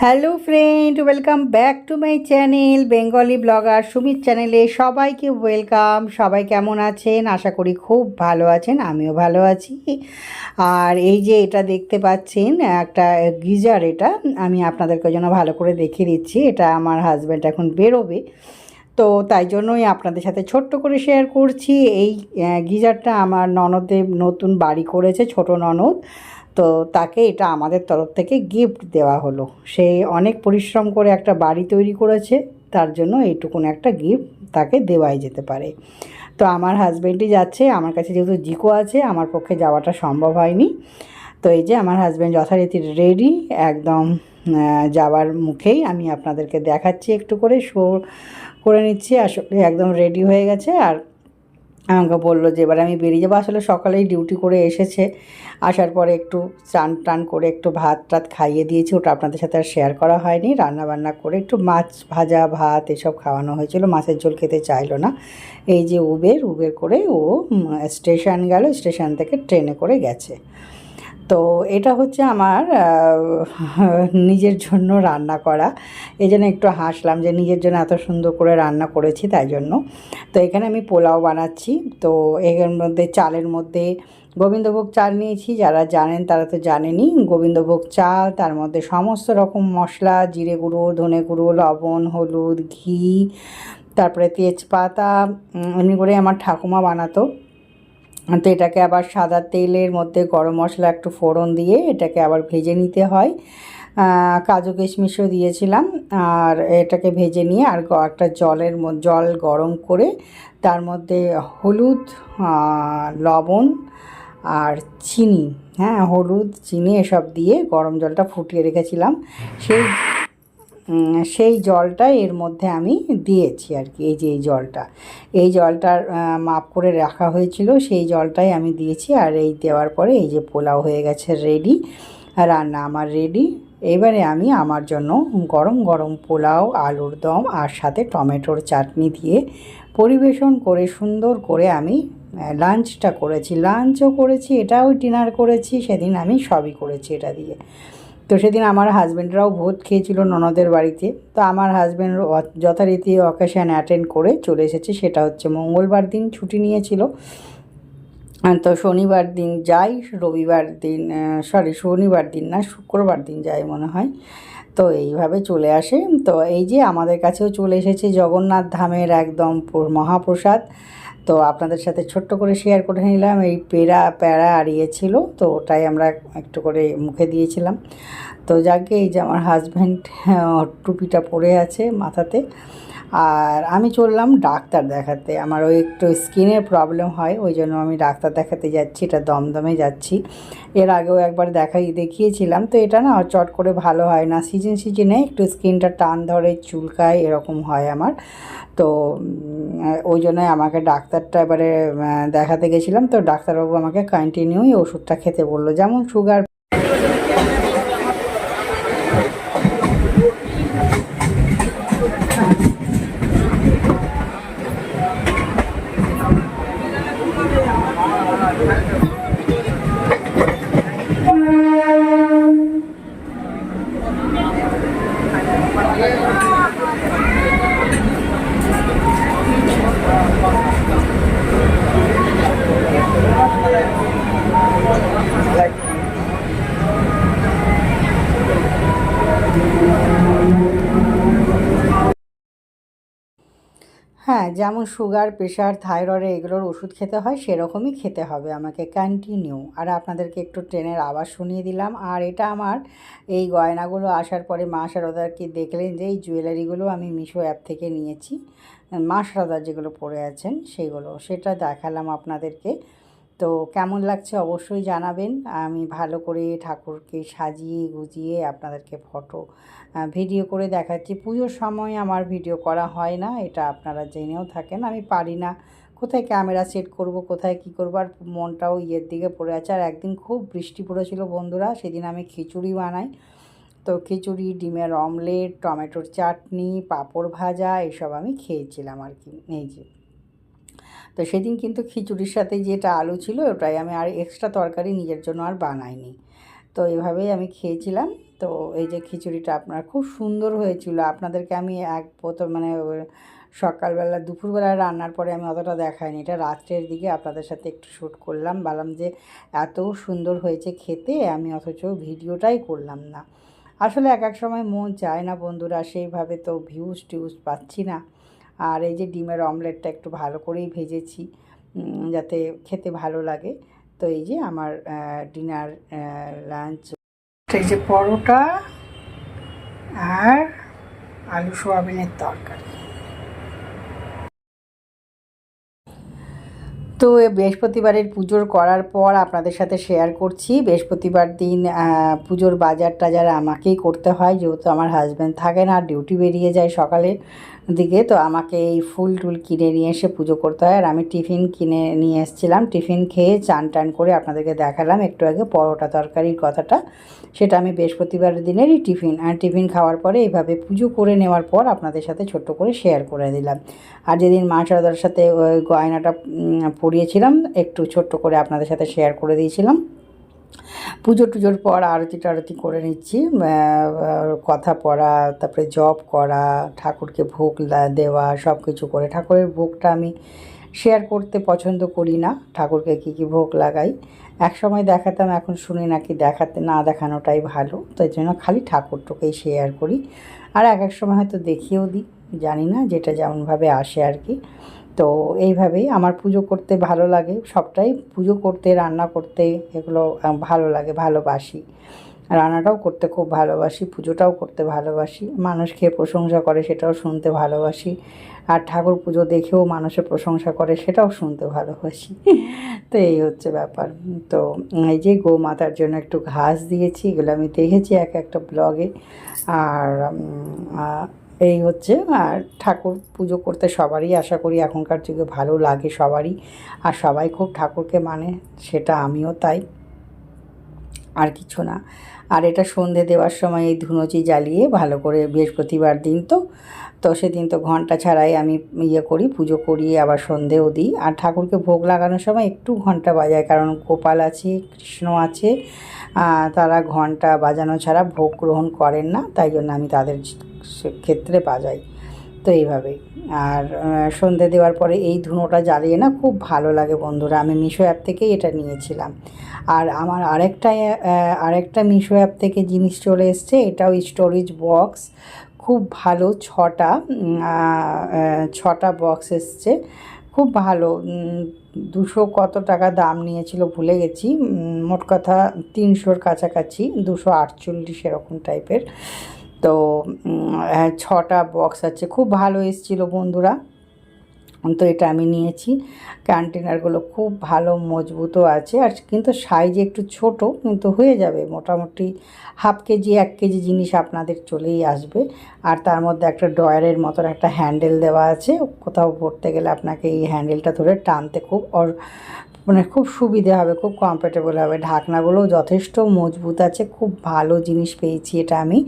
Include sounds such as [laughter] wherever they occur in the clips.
Hello friend, welcome back to my channel Bengali blogger Sumit চ্যানেলে সবাইকে welcome. সবাই কেমন আছেন? আশা করি খুব ভালো আছেন, আমিও ভালো আছি। আর এই যে এটা দেখতে পাচ্ছেন, একটা গিজার এটা, আমি আপনাদেরকে জন্য ভালো করে দেখিয়ে দিচ্ছি। এটা আমার হাজব্যান্ড এখন বেরোবে। তো তাই জন্যই আপনাদের সাথে ছোট্ট করে শেয়ার করছি। এই গিজারটা আমার ননদে নতুন বাড়ি করেছে, ছোট ননদ। তো তাকে এটা আমাদের তরফ থেকে গিফট দেওয়া হলো। সে অনেক পরিশ্রম করে একটা বাড়ি তৈরি করেছে, তার জন্য এইটুকুন একটা গিফট তাকে দেওয়াই যেতে পারে। তো আমার হাজব্যান্ডই যাচ্ছে, আমার কাছে যেহেতু জিকো আছে, আমার পক্ষে যাওয়াটা সম্ভব হয়নি। তো এই যে আমার হাজব্যান্ড যথারীতি রেডি একদম যাওয়ার মুখেই আমি আপনাদেরকে দেখাচ্ছি একটু করে শো করে নিচ্ছি, আসলে একদম রেডি হয়ে গেছে। আর আমাকে বলল যে, এবার আমি বেরিয়ে যাব। আসলে সকালেই ডিউটি করে এসেছে। আসার পরে একটু চান টান করে একটু ভাত টাত খাইয়ে দিয়েছি। ওটা আপনাদের সাথে আর শেয়ার করা হয়নি। রান্না বান্না করে একটু মাছ ভাজা, ভাত এসব খাওয়ানো হয়েছিল। মাছের ঝোল খেতে চাইলো না। এই যে উবের উবের করে ও স্টেশন গেল। স্টেশন থেকে ট্রেনে করে গেছে। তো এটা হচ্ছে আমার নিজের জন্য রান্না করা। এই জন্য একটু হাসলাম যে নিজের জন্য এত সুন্দর করে রান্না করেছি তাই জন্য। তো এখানে আমি পোলাও বানাচ্ছি। তো এর মধ্যে চালের মধ্যে গোবিন্দভোগ চাল নিয়েছি। যারা জানেন তারা তো জানেনই, গোবিন্দভোগ চাল, তার মধ্যে সমস্ত রকম মশলা, জিরে গুঁড়ো, ধনে গুঁড়ো, লবণ, হলুদ, ঘি, তারপরে তেজপাতা এমনি করে আমার ঠাকুমা বানাতো। তো এটাকে আবার সাদা তেলের মধ্যে গরম মশলা একটু ফোড়ন দিয়ে এটাকে আবার ভেজে নিতে হয়। কাজু কিশমিশও দিয়েছিলাম। আর এটাকে ভেজে নিয়ে আর একটা জলের জল গরম করে তার মধ্যে হলুদ লবণ আর চিনি হ্যাঁ হলুদ, চিনি এসব দিয়ে গরম জলটা ফুটিয়ে রেখেছিলাম। সেই সেই জলটা এর মধ্যে আমি দিয়েছি আর কি, এই যে এই জলটা। এই জলটার মাপ করে রাখা হয়েছিল, সেই জলটাই আমি দিয়েছি আর এই দেওয়ার পরে এই যে পোলাও হয়ে গেছে রেডি রান্না আমার রেডি এবারে আমি আমার জন্য গরম গরম পোলাও, আলুর দম আর সাথে টমেটোর চাটনি দিয়ে পরিবেশন করে, সুন্দর করে আমি লাঞ্চটা করেছি। লাঞ্চও করেছি, এটাও ডিনার করেছি, সেদিন আমি সবই করেছি এটা দিয়ে। তো সেদিন আমার হাজব্যান্ডরাও ভোট খেয়েছিল ননদের বাড়িতে। তো আমার হাজব্যান্ড যথারীতি অকেশান অ্যাটেন্ড করে চলে এসেছে, সেটা হচ্ছে মঙ্গলবার দিন ছুটি নিয়েছিল। তো শনিবার দিন যাই, রবিবার দিন সরি শনিবার দিন না, শুক্রবার দিন যাই মনে হয়। তো এইভাবে চলে আসে। তো এই যে আমাদের কাছেও চলে এসেছে জগন্নাথ ধামের একদম মহাপ্রসাদ। তো আপনাদের সাথে ছোট্ট করে শেয়ার করে নিলাম। এই পেড়া, প্যাড়া আড়িয়েছিল তো ওটাই আমরা একটু করে মুখে দিয়েছিলাম। তো যাকে এই যে আমার হাজব্যান্ড টুপিটা পরে আছে মাথাতে, আর আমি চললাম ডাক্তার দেখাতে। আমার ওই একটু স্কিনের প্রবলেম হয়, ওই জন্য আমি ডাক্তার দেখাতে যাচ্ছি, এটা দমদমে যাচ্ছি। এর আগেও একবার দেখাই, দেখিয়েছিলাম। তো এটা না চট করে ভালো হয় না। সিজন সিজনে একটু স্কিনটা টান ধরে, চুলকায়, এরকম হয় আমার। তো ওই জন্যই আমাকে ডাক্তারটা এবারে দেখাতে গেছিলাম। তো ডাক্তারবাবু আমাকে কন্টিনিউই ওষুধটা খেতে বলল। যেমন সুগার হ্যাঁ যেমন সুগার, প্রেশার, থাইরয়েড এগুলোর ওষুধ খেতে হয়, সেরকমই খেতে হবে আমাকে কন্টিনিউ আর আপনাদেরকে একটু ট্রেনের আওয়াজ শুনিয়ে দিলাম। আর এটা আমার এই গয়নাগুলো আসার পরে মা সারদাকে দেখলেন যে এই জুয়েলারিগুলো আমি মিশো অ্যাপ থেকে নিয়েছি। মা সারদা যেগুলো পরে আছেন, সেগুলো, সেটা দেখালাম আপনাদেরকে। তো কেমন লাগছে অবশ্যই জানাবেন। আমি ভালো করে ঠাকুরকে সাজিয়ে গুজিয়ে আপনাদেরকে ফটো ভিডিও করে দেখাচ্ছি। পুজোর সময় আমার ভিডিও করা হয় না, এটা আপনারা জেনেও থাকেন। আমি পারি না কোথায় ক্যামেরা সেট করব, কোথায় কি করব, আর মনটাও ইয়ের দিকে পড়ে আছে। আর একদিন খুব বৃষ্টি পড়েছিল বন্ধুরা, সেদিন আমি খিচুড়ি বানাই। তো খিচুড়ি, ডিমের অমলেট, টমেটোর চাটনি, পাঁপড় ভাজা, এসব আমি খেয়েছিলাম আর কি। এই যে তো সেদিন কিন্তু খিচুড়ির সাথে যেটা আলু ছিল, ওটাই আমি আর এক্সট্রা তরকারি নিজের জন্য আর বানাইনি। তো এভাবেই আমি খেয়েছিলাম। তো এই যে খিচুড়িটা আপনার খুব সুন্দর হয়েছিল। আপনাদেরকে আমি এক প্রথম মানে সকালবেলা দুপুরবেলা রান্নার পরে আমি অতটা দেখাইনি। এটা রাত্রের দিকে আপনাদের সাথে একটু শ্যুট করলাম। বললাম যে এত সুন্দর হয়েছে খেতে, আমি অথচ ভিডিওটাই করলাম না। আসলে এক এক সময় মন চায় না বন্ধুরা, সেইভাবে তো ভিউজ টিউজ পাচ্ছি না। আর এই যে ডিমের অমলেটটা একটু ভালো করেই ভেজেছি যাতে খেতে ভালো লাগে। তো এই যে আমার ডিনার লাঞ্চ। এই যে পরোটা আর আলু সোয়াবিনের তরকারি। তো বৃহস্পতিবারের পুজোর করার পর আপনাদের সাথে শেয়ার করছি। বৃহস্পতিবার দিন পুজোর বাজার টাজার আমাকেই করতে হয়, যেহেতু আমার হাজব্যান্ড থাকে না ডিউটি বেরিয়ে যায় সকালে। দিকে, তো আমাকে এই ফুল টুল কিনে নিয়ে এসে পুজো করতে হয়। আর আমি টিফিন কিনে নিয়ে এসেছিলাম। টিফিন খেয়ে চান টান করে আপনাদেরকে দেখালাম একটু আগে পরোটা তরকারির কথাটা। সেটা আমি বৃহস্পতিবার দিনেরই টিফিন। আর টিফিন খাওয়ার পরে এইভাবে পুজো করে নেওয়ার পর আপনাদের সাথে ছোট্ট করে শেয়ার করে দিলাম। আর যেদিন মা সারদার সাথে ওই গয়নাটা পরিয়েছিলাম, একটু ছোট্ট করে আপনাদের সাথে শেয়ার করে দিয়েছিলাম। পুজো টুজোর পর আরতি টারতি করে নিচ্ছি কথা পড়া, তারপরে জব করা, ঠাকুরকে ভোগ দেওয়া সব কিছু করে। ঠাকুরের ভোগটা আমি শেয়ার করতে পছন্দ করি না, ঠাকুরকে কী কী ভোগ লাগাই। এক সময় দেখাতাম, এখন শুনি নাকি দেখাতে, না দেখানোটাই ভালো তো এই জন্য খালি ঠাকুরটাকেই শেয়ার করি। আর এক এক সময় হয়তো দেখিয়েও দিই। জানি না, যেটা যেমনভাবে আসে আর কি। তো এইভাবেই আমার পুজো করতে ভালো লাগে, সবটাই পুজো করতে, রান্না করতে এগুলো ভালো লাগে, ভালোবাসি। রান্নাটাও করতে খুব ভালোবাসি, পুজোটাও করতে ভালোবাসি। মানুষ খেয়ে প্রশংসা করে সেটাও শুনতে ভালোবাসি। আর ঠাকুর পুজো দেখেও মানুষের প্রশংসা করে সেটাও শুনতে ভালোবাসি। [laughs] তো এই হচ্ছে ব্যাপার। তো এই যে গো মাতার জন্য একটু ঘাস দিয়েছি, এগুলো আমি দেখেছি এক একটা ব্লগে। আর এই হচ্ছে, আর ঠাকুর পুজো করতে সবারই আশা করি এখনকার যুগে ভালো লাগে সবারই। আর সবাই খুব ঠাকুরকে মানে সেটা আমিও তাই। আর কিছু না। আর এটা সন্ধে দেওয়ার সময় এই ধুনোচি জ্বালিয়ে ভালো করে বৃহস্পতিবার দিন তো তো সেদিন তো ঘণ্টা ছাড়াই আমি ইয়ে করি, পুজো করি, আবার সন্ধেও দিই। আর ঠাকুরকে ভোগ লাগানোর সময় একটু ঘণ্টা বাজায়, কারণ গোপাল আছে, কৃষ্ণ আছে তারা ঘণ্টা বাজানো ছাড়া ভোগ গ্রহণ করেন না, তাই জন্য আমি তাদের ক্ষেত্রে বাজাই। তো এইভাবে আর সন্ধে দেওয়ার পরে এই ধুনোটা জ্বালিয়ে না খুব ভালো লাগে বন্ধুরা। আমি মিশো অ্যাপ থেকেই এটা নিয়েছিলাম। আর আমার আরেকটা আরেকটা মিশো অ্যাপ থেকে জিনিস চলে এসছে, এটাও স্টোরেজ বক্স খুব ভালো ছটা ছটা বক্স এসছে। খুব ভালো দুশো কত টাকা দাম নিয়েছিল ভুলে গেছি। মোট কথা তিনশোর কাছাকাছি, দুশো আটচল্লিশ এরকম টাইপের তো ছটা বক্স আছে। খুব ভালো এসেছিল বন্ধুরা। তো এটা আমি নিয়েছি। কন্টেনারগুলো খুব ভালো, মজবুতও আছে। আর কিন্তু সাইজ একটু ছোট, কিন্তু হয়ে যাবে। মোটামুটি হাফ কেজি, এক কেজি জিনিস আপনাদের চলেই আসবে। আর তার মধ্যে একটা ডয়ারের মতন একটা হ্যান্ডেল দেওয়া আছে। কোথাও ভরতে গেলে আপনাকে এই হ্যান্ডেলটা ধরে টানতে খুব অর মানে খুব সুবিধে হবে, খুব কমফোর্টেবল হবে। ঢাকনাগুলোও যথেষ্ট মজবুত আছে। খুব ভালো জিনিস পেয়েছি এটা আমি।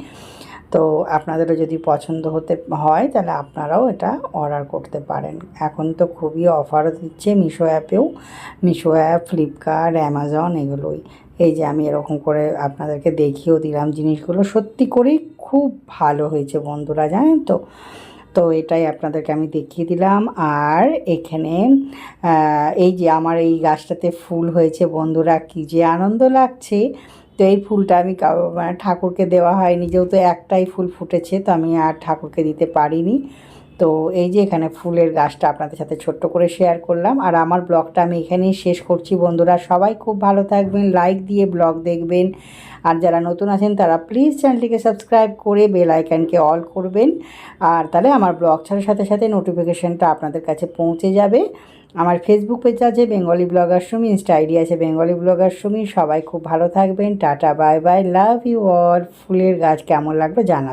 তো আপনাদেরও যদি পছন্দ হতে হয়, তাহলে আপনারাও এটা অর্ডার করতে পারেন। এখন তো খুবই অফারও দিচ্ছে মিশো অ্যাপেও মিশো অ্যাপ ফ্লিপকার্ট অ্যামাজন এগুলোই। এই যে আমি এরকম করে আপনাদেরকে দেখিয়েও দিলাম জিনিসগুলো, সত্যি করেই খুব ভালো হয়েছে বন্ধুরা, জানেন তো? তো এটাই আপনাদেরকে আমি দেখিয়ে দিলাম। আর এখানে এই যে আমার এই গাছটাতে ফুল হয়েছে বন্ধুরা, কী যে আনন্দ লাগছে। তো এই ফুলটা আমি মানে ঠাকুরকে দেওয়া হয়নি। যেহেতু একটাই ফুল ফুটেছে, তো আমি আর ঠাকুরকে দিতে পারিনি। তো এই যে এখানে ফুলের গাছটা আপনাদের সাথে ছোট্ট করে শেয়ার করলাম। আর আমার ব্লগটা আমি এখানেই শেষ করছি বন্ধুরা। সবাই খুব ভালো থাকবেন লাইক দিয়ে ব্লগ দেখবেন। আর যারা নতুন আছেন, তারা প্লিজ চ্যানেলটিকে সাবস্ক্রাইব করে বেল আইকনকে অল করবেন। আর তাহলে আমার ব্লগ ছাড়ার সাথে সাথে নোটিফিকেশানটা আপনাদের কাছে পৌঁছে যাবে। আমার ফেসবুক পেজ আছে Bengali blogger Sumi Insta ID আছে বেঙ্গলি ব্লগার সুমি সবাই খুব ভালো থাকবেন। Tata bye bye love you all ফুলের গাছ কেমন লাগল জানাবেন।